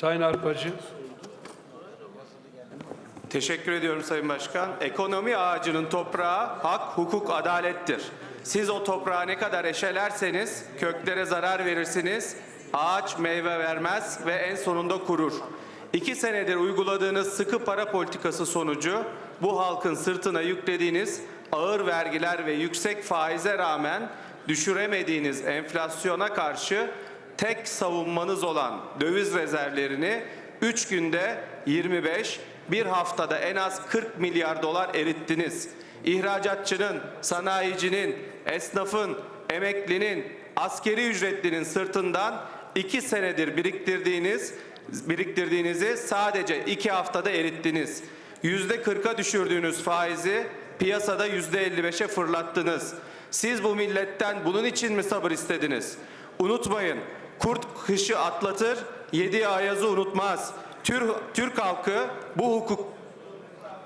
Sayın Arpacı. Teşekkür ediyorum Sayın Başkan. Ekonomi ağacının toprağı hak, hukuk, adalettir. Siz o toprağı ne kadar eşelerseniz köklere zarar verirsiniz. Ağaç meyve vermez ve en sonunda kurur. İki senedir uyguladığınız sıkı para politikası sonucu bu halkın sırtına yüklediğiniz ağır vergiler ve yüksek faize rağmen düşüremediğiniz enflasyona karşı tek savunmanız olan döviz rezervlerini 3 günde 25, bir haftada en az 40 milyar dolar erittiniz. İhracatçının, sanayicinin, esnafın, emeklinin, askeri ücretlinin sırtından 2 senedir biriktirdiğiniz biriktirdiğinizi sadece 2 haftada erittiniz. %40'a düşürdüğünüz faizi piyasada %55'e fırlattınız. Siz bu milletten bunun için mi sabır istediniz? Unutmayın, kurt kışı atlatır, yedi ayazı unutmaz. Tür- Türk halkı bu hukuk